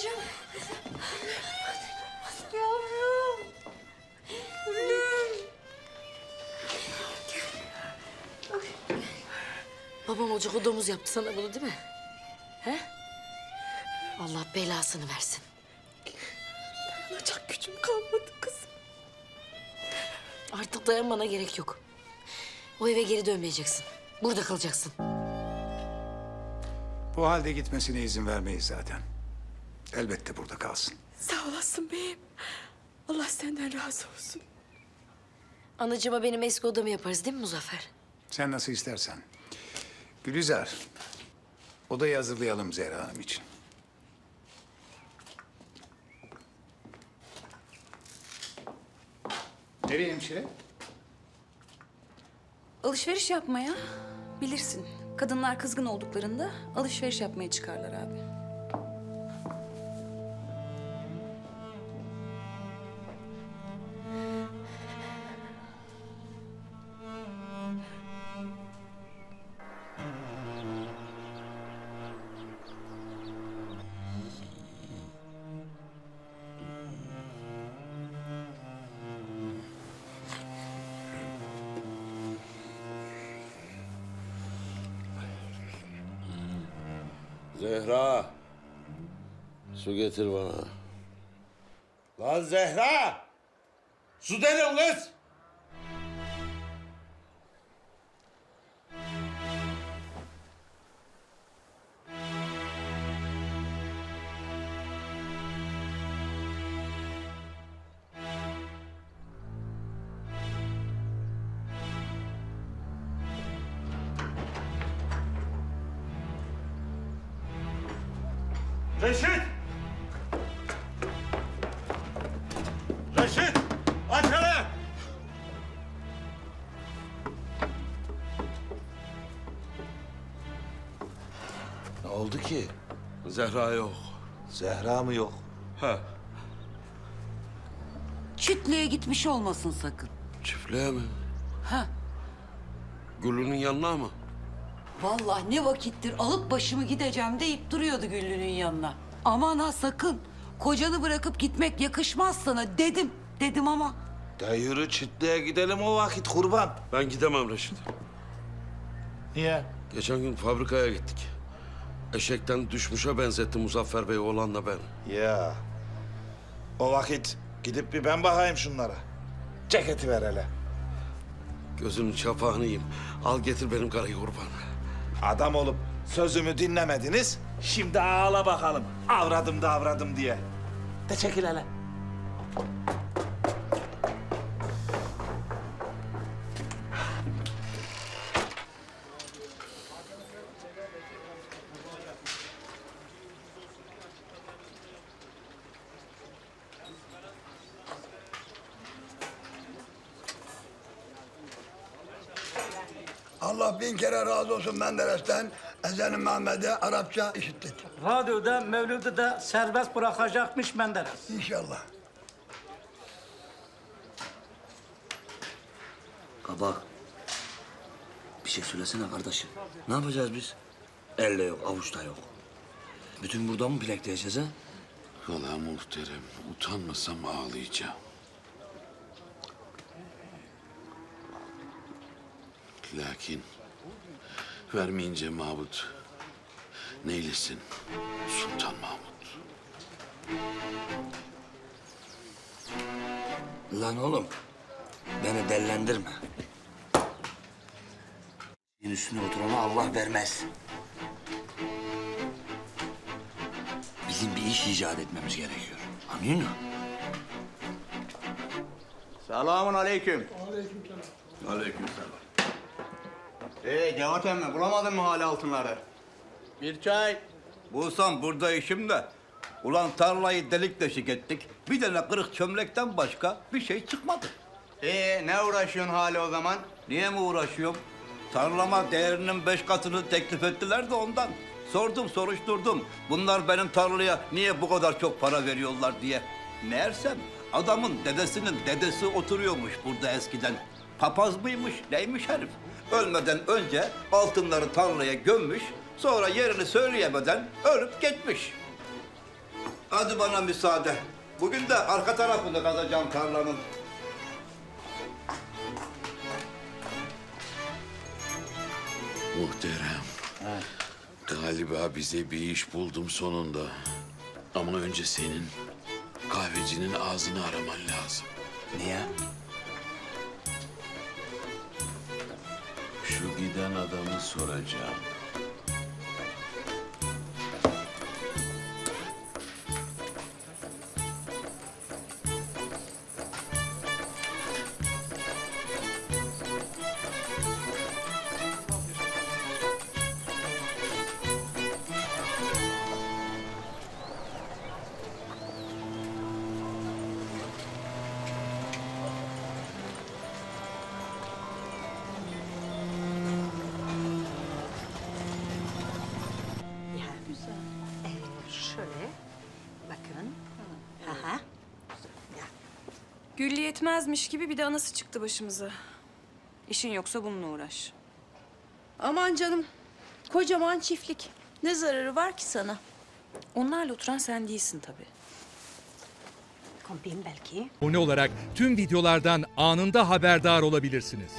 Anacığım. Yavrum. Gülüm. Babam olacak o domuz yaptı sana bunu değil mi? He? Allah belasını versin. Dayanacak gücüm kalmadı kızım. Artık dayanmana gerek yok. O eve geri dönmeyeceksin. Burada kalacaksın. Bu halde gitmesine izin vermeyiz zaten. Elbette burada kalsın. Sağ olasın beyim. Allah senden razı olsun. Anacığıma benim eski odamı yaparız değil mi Muzaffer? Sen nasıl istersen. Gülizar, odayı hazırlayalım Zehra Hanım için. Nereye hemşire? Alışveriş yapmaya bilirsin. Kadınlar kızgın olduklarında alışveriş yapmaya çıkarlar abi. Zehra. Su getir bana. Lan Zehra! Su dedim kız! Reşit! Reşit! Aç hele! Ne oldu ki? Zehra yok. Zehra mı yok? Ha, Çiftliğe gitmiş olmasın sakın. çiftliğe mi? Ha, Gülünün yanına mı? Vallahi ne vakittir alıp başımı gideceğim deyip duruyordu Güllü'nün yanına. Aman ha sakın. Kocanı bırakıp gitmek yakışmaz sana dedim. Dedim ama. De yürü çiftliğe gidelim o vakit kurban. Ben gidemem Reşit. Niye? Geçen gün fabrikaya gittik. Eşekten düşmüşe benzetti Muzaffer Bey oğlanla ben. Ya. O vakit gidip bir ben bakayım şunlara. Ceketi ver hele. Gözünün çapağını yiyeyim. Al getir benim karıyı kurban. Adam olup sözümü dinlemediniz. Şimdi ağla bakalım. Avradım da avradım diye. De çekil hele. Allah bin kere razı olsun Menderes'ten. Ezeli Mehmet'e Arapça işittik. Radyoda, Mevlüt'ü de serbest bırakacakmış Menderes. İnşallah. Kabak. Bir şey söylesene kardeşim. Ne yapacağız biz? Elle yok, avuçta yok. Bütün burada mı bilekleyeceğiz ha? Vallahi muhterem, utanmasam ağlayacağım. Lakin vermeyince Mahmut neylesin Sultan Mahmut. Lan oğlum, beni dellendirme. Senin üstüne oturana Allah vermez. Bizim bir iş icat etmemiz gerekiyor. Anlıyor musun? Selamun aleyküm. Aleyküm selam. Ee Cevat emmi bulamadın mı hala altınları? Bir çay. Bulsam burada işim de. Ulan tarlayı delik deşik ettik. Bir tane kırık çömlekten başka bir şey çıkmadı. Ee ne uğraşıyorsun hala o zaman? Niye mi uğraşıyorum? Tarlama değerinin beş katını teklif ettiler de ondan. Sordum soruşturdum. Bunlar benim tarlaya niye bu kadar çok para veriyorlar diye. Meğersem adamın dedesinin dedesi oturuyormuş burada eskiden. Papaz mıymış neymiş herif? Ölmeden önce altınları tarlaya gömmüş. Sonra yerini söyleyemeden ölüp gitmiş. Hadi bana müsaade. Bugün de arka tarafını kazacağım tarlanın. Muhterem. Galiba bize bir iş buldum sonunda. Ama önce senin kahvecinin ağzını araman lazım. Niye? Şu giden adamı soracağım. Güllü yetmezmiş gibi bir de anası çıktı başımıza. İşin yoksa bununla uğraş. Aman canım. Kocaman çiftlik. Ne zararı var ki sana? Onlarla oturan sen değilsin tabii. Kompim belki. Abone olarak tüm videolardan anında haberdar olabilirsiniz.